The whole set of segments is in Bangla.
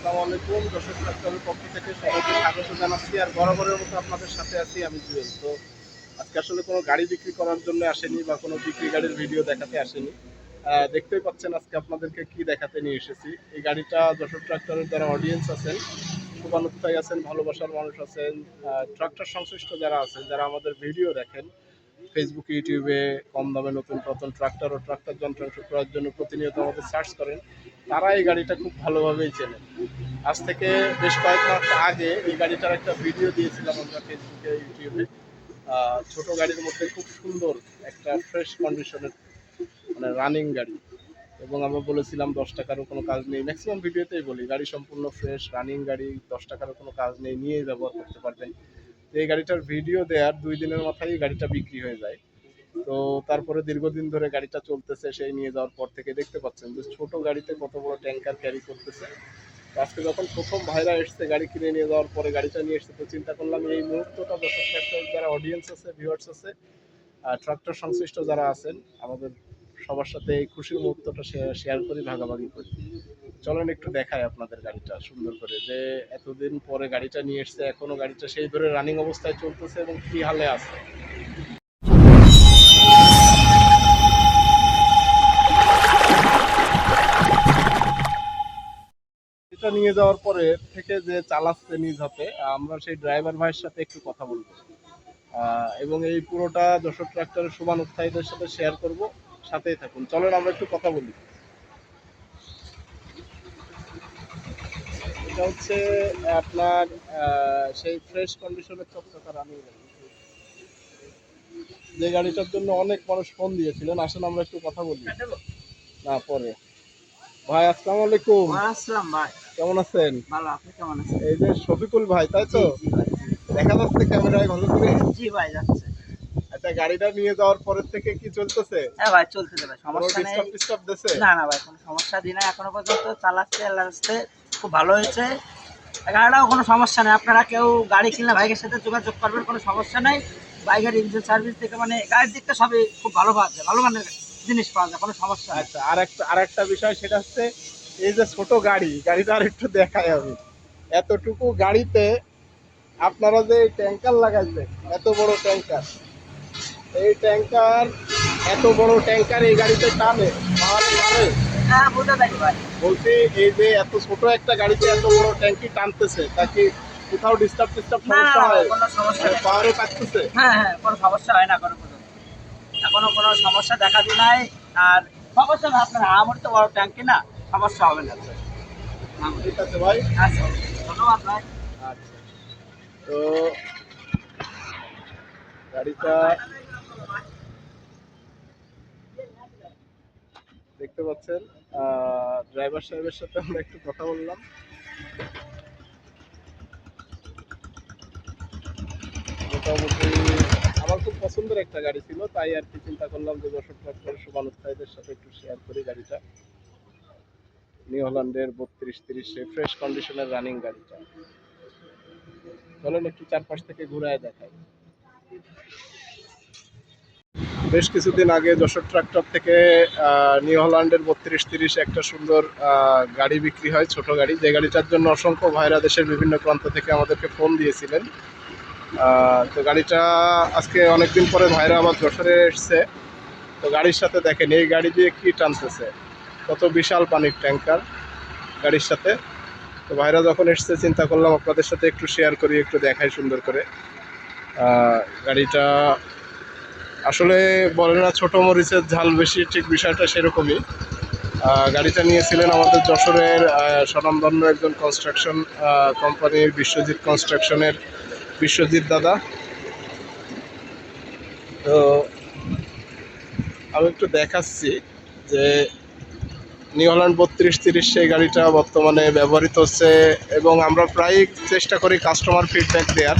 আসসালামু আলাইকুম। দর্শক ডাক্তারের পক্ষ থেকে সবাইকে স্বাগত জানাচ্ছি আর বরাবরের মতো আপনাদের সাথে আছি আমি জুয়েল। তো আজকে আসলে কোনো গাড়ি বিক্রি করার জন্য আসেনি বা কোনো বিক্রি গাড়ির ভিডিও দেখাতে আসেনি। দেখতেই পাচ্ছেন আজকে আপনাদেরকে কি দেখাতে নিয়ে এসেছি। এই গাড়িটা যশোর ট্রাক্টরের যারা অডিয়েন্স আছেন শুভানুত্থায় আছেন, ভালোবাসার মানুষ আছেন। ট্রাক্টর সংশ্লিষ্ট যারা আছেন, যারা আমাদের ভিডিও দেখেন ফেসবুক ইউটিউবে কম দামে নতুন নতুন ট্রাক্টর ও ট্রাক্টর যন্ত্রাংশ ক্রয়ের জন্য প্রতিনিয়ত আমাদের সার্চ করেন। তারা এই গাড়িটা খুব ভালোভাবেই চেনেন আজ থেকে বেশ কয়েক মাস আগে এই গাড়িটার একটা ভিডিও দিয়েছিলাম আমরা ফেসবুকে ইউটিউবে ছোট গাড়ির মধ্যে খুব সুন্দর একটা ফ্রেশ কন্ডিশনের মানে রানিং গাড়ি। এবং আমরা বলেছিলাম, দশ টাকারও কোনো কাজ নেই। ম্যাক্সিমাম ভিডিওতেই বলি, গাড়ি সম্পূর্ণ ফ্রেশ রানিং গাড়ি, দশ টাকারও কোনো কাজ নেই। নিয়েই ব্যবহার করতে পারবেন। এই গাড়িটার ভিডিও দেওয়ার দুই দিনের মাথায় গাড়িটা বিক্রি হয়ে যায়। তো তারপরে দীর্ঘদিন ধরে গাড়িটা চলতেছে, সেই নিয়ে যাওয়ার পর থেকে দেখতে পাচ্ছেন যে ছোট গাড়িতে কত বড় ট্যাঙ্কার ক্যারি করতেছে। আজকে যখন প্রথম ভাইরা এসছে গাড়ি কিনে নিয়ে যাওয়ার পরে গাড়িটা নিয়ে এসছে, তো চিন্তা করলাম এই মুহূর্তটা দর্শক ট্রাক্টর যারা অডিয়েন্স আছে ভিউয়ার্স আছে ট্রাক্টর সংশ্লিষ্ট যারা আছেন, আমাদের সবার সাথে এই খুশির মুহূর্তটা শেয়ার করি, ভাগাভাগি করি। চলেন একটু দেখাই আপনাদের গাড়িটা সুন্দর করে যে এতদিন পরে গাড়িটা নিয়ে এসছে, এখনও গাড়িটা সেই ধরে রানিং অবস্থায় চলতেছে এবং কি হালে আছে। নিয়ে যাওয়ার পরে থেকে যে চালাচ্ছে নিজ হাতে, আমরা সেই ড্রাইভার ভাইয়ের সাথে একটু কথা বলব। এবং এই পুরোটা যশোর ট্রাক্টরের সুমান উৎসাহীদের সাথে শেয়ার করব। সাথেই থাকুন। চলেন আমরা একটু কথা বলি। এটা হচ্ছে আপনার সেই ফ্রেশ কন্ডিশনের চকচকা রানিং গাড়ি যে গাড়িটার জন্য অনেক মানুষ ফোন দিয়েছিলেন আসেন আমরা একটু কথা বলি। না পরে। ভাই আসসালামু আলাইকুম। আসসালাম ভাই। কেমন আছেন? ভালো আপনি কেমন আছেন? এই যে শফিকুল ভাই তাই তো? দেখা যাচ্ছে ক্যামেরায় ভালো করে। জি ভাই যাচ্ছে। আচ্ছা গাড়িটা নিয়ে যাওয়ার পরের থেকে কি চলতেছে? হ্যাঁ ভাই চলতে দেবে কোনো সমস্যা নেই। ডিস্টার্ব ডিস্টার্ব দিছে? না না ভাই কোনো সমস্যা দিই না এখনও পর্যন্ত চালাচ্ছে আল্লাহ খুব ভালো হয়েছে। গাড়িটাও কোনো সমস্যা নেই। আপনারা কেউ গাড়ি কিনলে বাইকের সাথে যোগাযোগ করবেন কোনো সমস্যা নেই। বাইকের ইঞ্জিন সার্ভিস থেকে মানে গাড়ির দিকটা সবই খুব ভালো পাওয়া যায় ভালো মানের জিনিস পাওয়া যায় কোনো সমস্যা আচ্ছা আর একটা আর একটা বিষয় সেটা হচ্ছে এই যে ছোট গাড়ি গাড়িটা আর একটু দেখাই আমি। এতটুকু গাড়িতে আপনারা যে ট্যাঙ্কার লাগাইছেন এত বড় ট্যাঙ্কার এই ট্যাঙ্কার এত বড় ট্যাঙ্কার এই গাড়িতে টানে হ্যাঁ বলছি এই যে এত ছোট একটা গাড়িতে এত বড় ট্যাঙ্কি টানতেছে তা কি কোথাও ডিস্টার্ব না, সমস্যা হয়? কোনো সমস্যা নেই। পাওয়ারে পাচ্ছে হ্যাঁ হ্যাঁ কোনো সমস্যা হয় না কোনো এখনও কোনো সমস্যা দেখা দিই নাই আর সমস্যা আপনার আমার তো বড় ট্যাঙ্কি না সমস্যা হবে না। ঠিক আছে ভাই। আচ্ছা ধন্যবাদ ভাই। আচ্ছা। তো গাড়িটা দেখতে পাচ্ছেন। ড্রাইভার সাহেবের সাথে আমরা একটু কথা বললাম। মোটামুটি আমার খুব পছন্দের একটা গাড়ি ছিল, তাই আর কি চিন্তা করলাম যে দর্শক ট্রাক্টর সুমান উৎসাহীদের সাথে একটু শেয়ার করি গাড়িটা। নিউ হল্যান্ডের বত্রিশ তিরিশে ফ্রেশ কন্ডিশনের রানিং গাড়িটা। চলেন একটু চারপাশ থেকে ঘুরায় দেখাই। বেশ কিছুদিন আগে যশোর ট্রাক্টর থেকে নিউ হল্যান্ডের বত্রিশ তিরিশ একটা সুন্দর গাড়ি বিক্রি হয়, ছোট গাড়ি। যে গাড়িটার জন্য অসংখ্য ভাইরা দেশের বিভিন্ন প্রান্ত থেকে আমাদেরকে ফোন দিয়েছিলেন। তো গাড়িটা আজকে অনেকদিন পরে ভাইরা আবার যশোরে এসছে। তো গাড়ির সাথে দেখেন, এই গাড়ি দিয়ে কি টানতেছে। কত বিশাল পানির ট্যাঙ্কার গাড়ির সাথে। তো ভাইরা যখন এসছে, চিন্তা করলাম আপনাদের সাথে একটু শেয়ার করি, একটু দেখাই সুন্দর করে। গাড়িটা আসলে বলে না, ছোটো মরিচের ঝাল বেশি, ঠিক বিষয়টা সেরকমই। গাড়িটা নিয়েছিলেন আমাদের যশোরের স্বনামধন্য একজন কনস্ট্রাকশন কোম্পানির বিশ্বজিৎ কনস্ট্রাকশনের বিশ্বজিৎ দাদা। তো আমি একটু দেখাচ্ছি যে নিউ হল্যান্ড বত্রিশ তিরিশ সেই গাড়িটা বর্তমানে ব্যবহৃত হচ্ছে এবং আমরা প্রায় চেষ্টা করি কাস্টমার ফিডব্যাক দেওয়ার।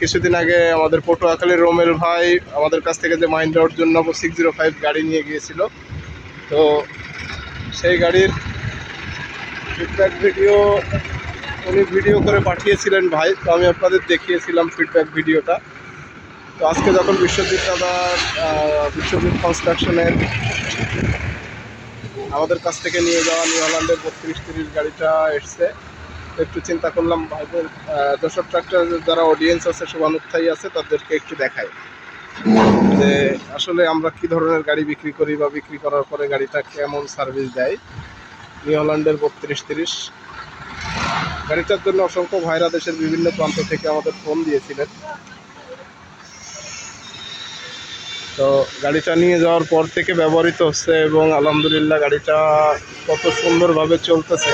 কিছুদিন আগে আমাদের পটুয়াখালীর রোমেল ভাই আমাদের কাছ থেকে যে মাইন্ড অর্জুন নব সিক্স জিরো ফাইভ গাড়ি নিয়ে গিয়েছিল। তো সেই গাড়ির ফিডব্যাক ভিডিও উনি ভিডিও করে পাঠিয়েছিলেন ভাই তো আমি আপনাদের দেখিয়েছিলাম ফিডব্যাক ভিডিওটা তো আজকে যখন বিশ্বজিৎ দাদা আহ, বিশ্বজিৎ কনস্ট্রাকশনের আমাদের কাছ থেকে নিয়ে যাওয়া নিউ হল্যান্ডের বত্রিশ তিরিশ গাড়িটা এসছে একটু চিন্তা করলাম, ভাইদের যশোর ট্রাক্টর যারা অডিয়েন্স আছে শুভানুত্থায়ী আছে, তাদেরকে একটু দেখাই। যে আসলে আমরা কি ধরনের গাড়ি বিক্রি করি বা বিক্রি করার পরে গাড়িটা কেমন সার্ভিস দেয়? নিউ হল্যান্ডের বত্রিশ তিরিশ। গাড়িটার জন্য অসংখ্য ভাইরা দেশের বিভিন্ন প্রান্ত থেকে আমাদের ফোন দিয়েছিলেন। তো গাড়িটা নিয়ে যাওয়ার পর থেকে ব্যবহৃত হচ্ছে এবং আলহামদুলিল্লাহ গাড়িটা কত সুন্দরভাবে চলতেছে।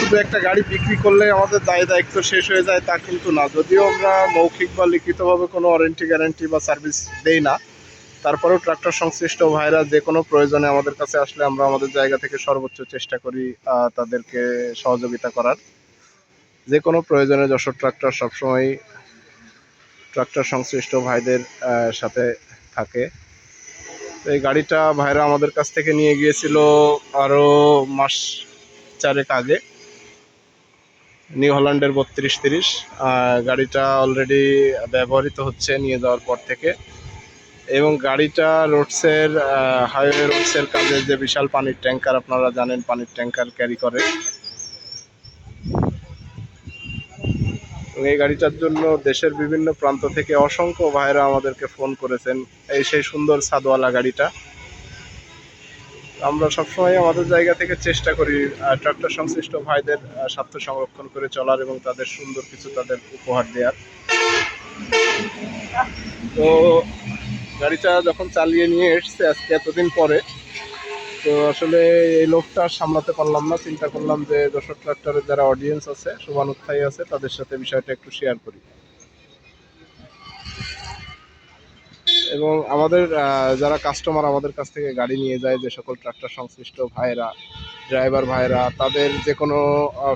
শুধু একটা গাড়ি বিক্রি করলে আমাদের দায় দায়িত্ব শেষ হয়ে যায়, তা কিন্তু না। যদিও আমরা মৌখিক বা লিখিতভাবে কোনো ওয়ারেন্টি গ্যারেন্টি বা সার্ভিস দেই না, তারপরেও ট্রাক্টর সংশ্লিষ্ট ভাইরা যে কোনো প্রয়োজনে আমাদের কাছে আসলে আমরা আমাদের জায়গা থেকে সর্বোচ্চ চেষ্টা করি তাদেরকে সহযোগিতা করার। যে কোনো প্রয়োজনে যশোর ট্রাক্টর সবসময় ট্রাক্টর সংশ্লিষ্ট ভাইদের সাথে থাকে। এই গাড়িটা ভাইরা আমাদের কাছ থেকে নিয়ে গিয়েছিল আরও মাস চারেক আগে। নিউ হল্যান্ডের বত্রিশ তিরিশ গাড়িটা অলরেডি ব্যবহৃত হচ্ছে নিয়ে যাওয়ার পর থেকে। এবং গাড়িটা রোডসের হাইওয়ে রোডসের কাজে যে বিশাল পানির ট্যাঙ্কার, আপনারা জানেন পানির ট্যাঙ্কার ক্যারি করে। এই গাড়িটার জন্য দেশের বিভিন্ন প্রান্ত থেকে অসংখ্য ভাইরা আমাদেরকে ফোন করেছেন। এই সেই সুন্দর সাদওয়ালা গাড়িটা। আমরা সবসময় আমাদের জায়গা থেকে চেষ্টা করি ট্রাক্টর সংশ্লিষ্ট ভাইদের স্বার্থ সংরক্ষণ করে চলার এবং তাদের সুন্দর কিছু তাদের উপহার দেওয়ার তো গাড়িটা যখন চালিয়ে নিয়ে এসছে আজকে এতদিন পরে, তো আসলে এই লোকটা সামলাতে পারলাম না। চিন্তা করলাম যে দর্শক ট্রাক্টরের যারা অডিয়েন্স আছে শুভানুত্থায়ী আছে, তাদের সাথে বিষয়টা একটু শেয়ার করি। এবং আমাদের যারা কাস্টমার আমাদের কাছ থেকে গাড়ি নিয়ে যায়, যে সকল ট্রাক্টর সংশ্লিষ্ট ভাইরা ড্রাইভার ভাইরা তাদের যে কোনো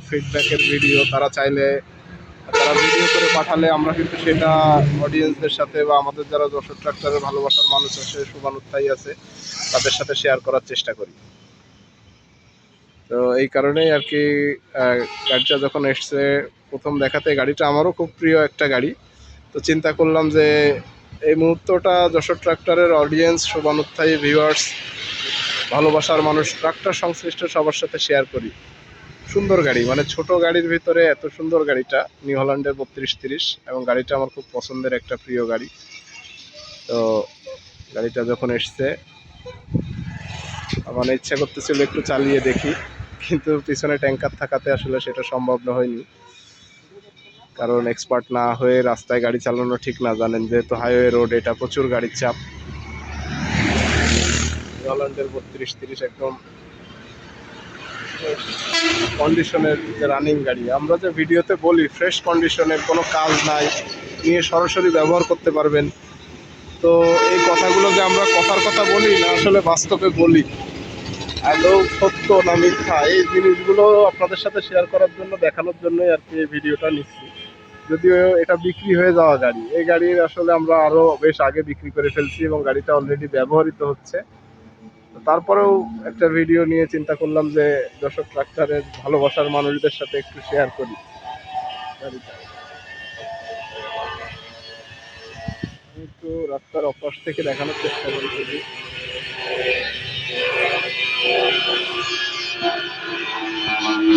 ফিডব্যাকের ভিডিও তারা চাইলে, তারা ভিডিও করে পাঠালে আমরা কিন্তু সেটা অডিয়েন্সদের সাথে বা আমাদের যারা যশোর ট্রাক্টরের ভালোবাসার মানুষ আছে শুভানুত্থায়ী আছে, তাদের সাথে শেয়ার করার চেষ্টা করি। তো এই কারণেই আর কি গাড়িটা যখন এসছে, প্রথম দেখাতে গাড়িটা আমারও খুব প্রিয় একটা গাড়ি। তো চিন্তা করলাম যে এই মুহূর্তটা যশোর ট্রাক্টরের অডিয়েন্স শুভানুত্থায়ী ভিউয়ার্স ভালোবাসার মানুষ, ট্রাক্টর সংশ্লিষ্ট সবার সাথে শেয়ার করি। সুন্দর গাড়ি মানে ছোট গাড়ির ভিতরে এত সুন্দর গাড়িটা নিউ হল্যান্ডের বত্রিশ তিরিশ, এবং গাড়িটা আমার খুব পছন্দের একটা প্রিয় গাড়ি। তো গাড়িটা যখন এসছে মানে ইচ্ছা করতেছিল একটু চালিয়ে দেখি, কিন্তু পিছনে ট্যাঙ্কার থাকাতে আসলে সেটা সম্ভব হয়নি। কারণ এক্সপার্ট না হয়ে রাস্তায় গাড়ি চালানো ঠিক না, জানেন যেহেতু হাইওয়ে রোড, এটা প্রচুর গাড়ির চাপ। হল্যান্ডের বত্রিশ, তিরিশ একদম। কন্ডিশনের যে রানিং গাড়ি, আমরা যে ভিডিওতে বলি ফ্রেশ কন্ডিশনের কোনো কাজ নাই, নিয়ে সরাসরি ব্যবহার করতে পারবেন। তো এই কথাগুলো যে আমরা কথার কথা বলি না, আসলে বাস্তবে বলি। আদৌ সত্য না মিথ্যা, এই জিনিসগুলো আপনাদের সাথে শেয়ার করার জন্য, দেখানোর জন্যই আর কি এই ভিডিওটা নিচ্ছি। যদিও এটা বিক্রি হয়ে যাওয়া গাড়ি। এই গাড়ির আসলে আমরা আরও বেশ আগে বিক্রি করে ফেলছি এবং গাড়িটা অলরেডি ব্যবহৃত হচ্ছে। তারপরেও একটা ভিডিও নিয়ে চিন্তা করলাম যে দর্শক ট্রাক্টরের ভালোবাসার মানুষদের সাথে একটু শেয়ার করি। গাড়িটা। একটু রাস্তার অপাশ থেকে দেখানোর চেষ্টা করি।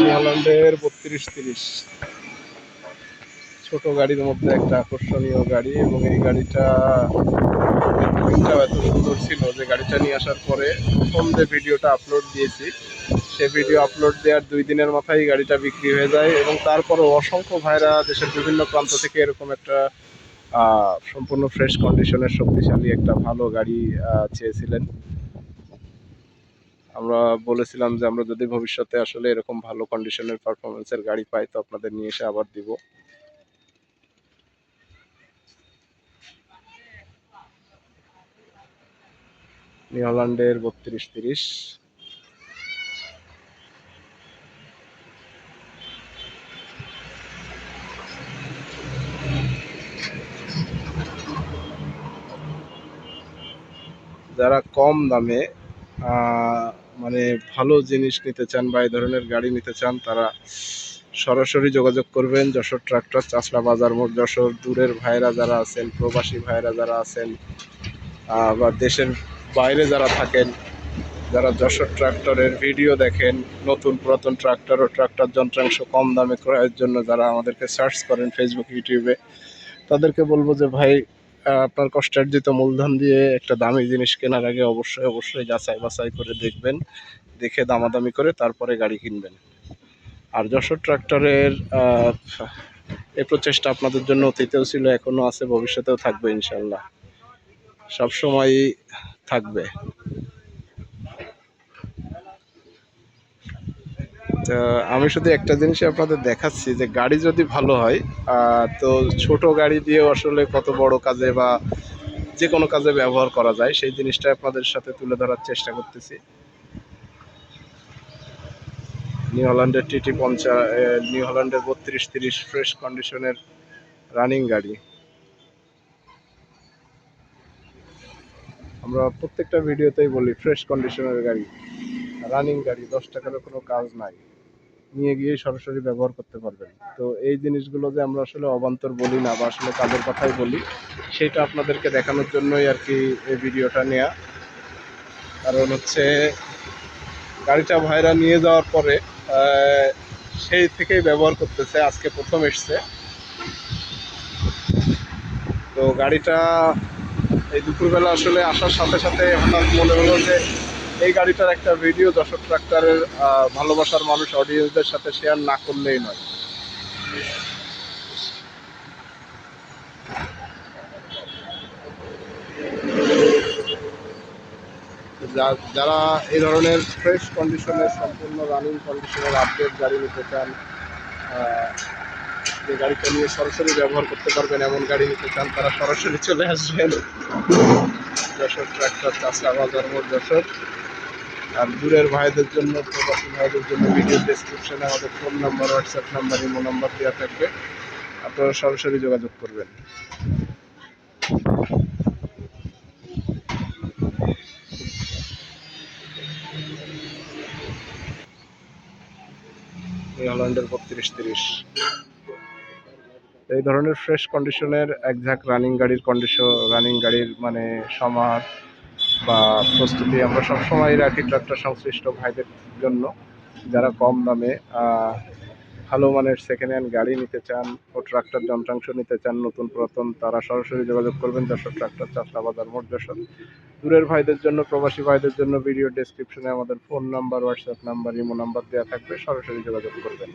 হল্যান্ডের বত্রিশ তিরিশ। ছোট গাড়ির মধ্যে একটা আকর্ষণীয় গাড়ি এবং এই গাড়িটা এত সুন্দর ছিল যে গাড়িটা নিয়ে আসার পরে প্রথম যে ভিডিওটা আপলোড দিয়েছি। সে ভিডিও আপলোড দেওয়ার দুই দিনের মাথায় গাড়িটা বিক্রি হয়ে যায় এবং তারপরও অসংখ্য ভাইরা দেশের বিভিন্ন প্রান্ত থেকে এরকম একটা সম্পূর্ণ ফ্রেশ কন্ডিশনের শক্তিশালী একটা ভালো গাড়ি চেয়েছিলেন। আমরা বলেছিলাম যে আমরা যদি ভবিষ্যতে আসলে এরকম ভালো কন্ডিশনের পারফরমেন্সের গাড়ি পাই তো আপনাদের নিয়ে এসে আবার দিব। নিউ হল্যান্ডের বত্রিশ তিরিশ। যারা কম দামে মানে ভালো জিনিস নিতে চান বা এই ধরনের গাড়ি নিতে চান, তারা সরাসরি যোগাযোগ করবেন যশোর ট্রাক্টর চাষলা বাজার মোড়, যশোর। দূরের ভাইরা যারা আছেন, প্রবাসী ভাইরা যারা আছেন বা দেশের বাইরে যারা থাকেন, যারা যশোর ট্রাক্টরের ভিডিও দেখেন, নতুন পুরাতন ট্রাক্টর ও ট্রাক্টর যন্ত্রাংশ কম দামে ক্রয়ের জন্য যারা আমাদেরকে সার্চ করেন ফেসবুক ইউটিউবে তাদেরকে বলব যে, ভাই আপনার কষ্টার্জিত মূলধন দিয়ে একটা দামি জিনিস কেনার আগে অবশ্যই অবশ্যই যাচাই বাছাই করে দেখবেন, দেখে দামাদামি করে তারপরে গাড়ি কিনবেন। আর যশোর ট্রাক্টরের এই প্রচেষ্টা আপনাদের জন্য অতীতেও ছিল, এখনও আছে, ভবিষ্যতেও থাকবে ইনশাল্লাহ সবসময়ই থাকবে। তো আমি শুধু একটা জিনিস আপনাদের দেখাচ্ছি যে গাড়ি যদি ভালো হয় তো ছোট গাড়ি দিয়ে আসলে কত বড় কাজে বা যে কোনো কাজে ব্যবহার করা যায়, সেই জিনিসটা আপনাদের সাথে তুলে ধরার চেষ্টা করতেছি। নিউ হল্যান্ডের টিটি পঞ্চা নিউ হল্যান্ডের বত্রিশ তিরিশ ফ্রেশ কন্ডিশনের রানিং গাড়ি। আমরা প্রত্যেকটা ভিডিওতেই বলি ফ্রেশ কন্ডিশনের গাড়ি রানিং গাড়ি, দশ টাকারও কোনো কাজ নাই। নিয়ে গিয়ে সরাসরি ব্যবহার করতে পারবেন। তো এই জিনিসগুলো যে আমরা আসলে অবান্তর বলি না বা আসলে কাজের কথাই বলি, সেটা আপনাদেরকে দেখানোর জন্যই আর কি এই ভিডিওটা নেওয়া কারণ হচ্ছে, গাড়িটা ভাইরা নিয়ে যাওয়ার পরে সেই থেকেই ব্যবহার করতেছে, আজকে প্রথম এসছে। তো গাড়িটা এই দুপুরবেলা আসলে আসার সাথে সাথে হঠাৎ মনে হলো যে এই গাড়িটার একটা ভিডিও দর্শক ট্রাক্টরের ভালোবাসার মানুষ অডিয়েন্সদের সাথে শেয়ার না করলেই নয়। যারা এই ধরনের ফ্রেশ কন্ডিশনের সম্পূর্ণ রানিং কন্ডিশনের আপডেট গাড়ি নিতে চান যে গাড়িটা নিয়ে সরাসরি ব্যবহার করতে পারবেন, এমন গাড়ি নিতে চান, তারা সরাসরি চলে আসবেন। যশোর ট্রাক্টর, চাষা বাজার যশোর। আর দূরের ভাইদের জন্য, প্রবাসী ভাইদের জন্য ভিডিও ডেসক্রিপশনে আমাদের phone number WhatsApp number imo number দেওয়া থাকবে। আপনারা সরাসরি যোগাযোগ করবেন। হল্যান্ডের বত্রিশ তিরিশ। এই ধরনের ফ্রেশ কন্ডিশনের একঝাক রানিং গাড়ির কন্ডিশন রানিং গাড়ির মানে সমাজ বা প্রস্তুতি আমরা সবসময় রাখি ট্রাক্টর সংশ্লিষ্ট ভাইদের জন্য। যারা কম দামে ভালো মানের সেকেন্ড হ্যান্ড গাড়ি নিতে চান ও ট্রাক্টর যন্ত্রাংশ নিতে চান, নতুন পুরাতন, তারা সরাসরি যোগাযোগ করবেন যশোর ট্রাক্টর চাষলা বাজার মোট দূরের ভাইদের জন্য, প্রবাসী ভাইদের জন্য ভিডিও ডেসক্রিপশনে আমাদের phone number WhatsApp number imo number দেওয়া থাকবে, সরাসরি যোগাযোগ করবেন।